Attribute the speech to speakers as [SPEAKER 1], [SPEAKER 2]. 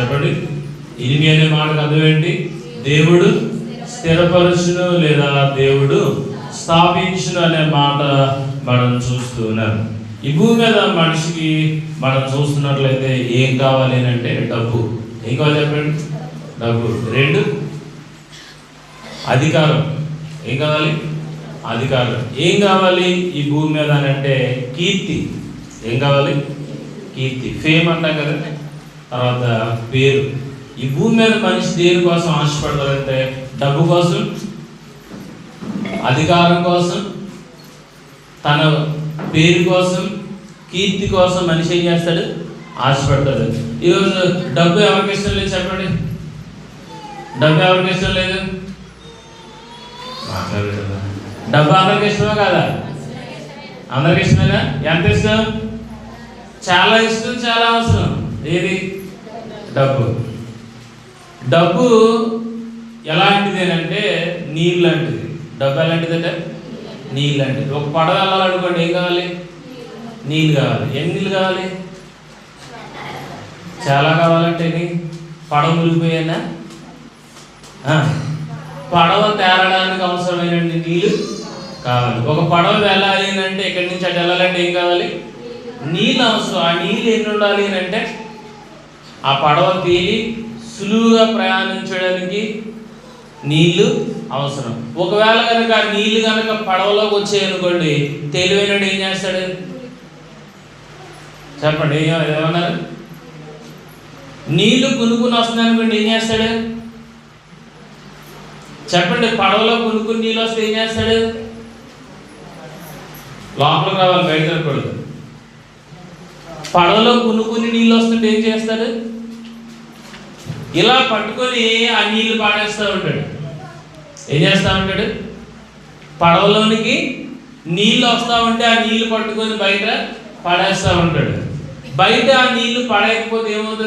[SPEAKER 1] చెప్పండి? ఇనిమి అనే మాటకు కదవేంటి దేవుడు స్థిరపరచును లేదా దేవుడు స్థాపించును అనే మాట మనం చూస్తున్నాం. ఈ భూమి మీద మనిషికి మనం చూస్తున్నట్లయితే ఏం కావాలి అని అంటే డబ్బు. ఏం కావాలి చెప్పండి? డబ్బు. రెండు అధికారం. ఏం కావాలి? అధికారం. ఏం కావాలి ఈ భూమి మీద అని అంటే కీర్తి. ఏం కావాలి? కీర్తి. ఫేమ్ అంటాం కదా? తర్వాత పేరు. ఈ భూమి మీద మనిషి దేనికోసం ఆశపడతాడంటే డబ్బు కోసం అధికారం కోసం తన పేరు కోసం కీర్తి కోసం మనిషి ఏం చేస్తాడు? ఆశపడతాడు. ఈరోజు డబ్బు ఎవరికి ఇష్టం లేదు చెప్పండి. డబ్బు ఎవరికి ఇష్టం లేదు? డబ్బు అందరికి ఇష్టమే కదా? అందరికి ఇష్టమేనా? ఎంత ఇష్టం? చాలా ఇష్టం చాలా అవసరం. ఏది? డబ్బు. డబ్బు ఎలాంటిదేనంటే నీరు లాంటిది డబ్బు ఎలాంటిదంటే? నీళ్ళు లాంటిది ఒక పడవ వెళ్ళాలనుకోండి ఏం కావాలి? నీళ్ళు కావాలి. ఎన్ని నీళ్ళు కావాలి? చాలా కావాలంటే ఎన్ని? పడవ మునిగిపోయానా? పడవ తేరడానికి అవసరమైన నీళ్ళు కావాలి. ఒక పడవ వెళ్ళాలి అని అంటే ఇక్కడి నుంచి అటు వెళ్ళాలంటే ఏం కావాలి? నీళ్ళు అవసరం. ఆ నీళ్ళు ఎన్ని ఉండాలి అని అంటే ఆ పడవ తేలి సులువుగా ప్రయాణించడానికి నీళ్ళు అవసరం. ఒకవేళ కనుక ఆ నీళ్ళు కనుక పడవలోకి వచ్చాయనుకోండి తెలివైనడు ఏం చేస్తాడు? చెప్పండి ఏమన్నారు? నీళ్ళు కొనుక్కుని వస్తుంది అనుకోండి ఏం చేస్తాడు? చెప్పండి పడవలో కొనుక్కుని నీళ్ళు వస్తే ఏం చేస్తాడు? లోపలికి రావాలి బయట పడవలో కొనుక్కుని నీళ్ళు వస్తుంటే ఏం చేస్తాడు? ఇలా పట్టుకొని ఆ నీళ్ళు పాడేస్తూ ఉంటాడు. ఏం చేస్తా ఉంటాడు? పడవలోనికి నీళ్ళు వస్తా ఉంటే ఆ నీళ్ళు పట్టుకొని బయట పడేస్తూ ఉంటాడు. బయట ఆ నీళ్ళు పడేయకపోతే ఏమవుతుంది?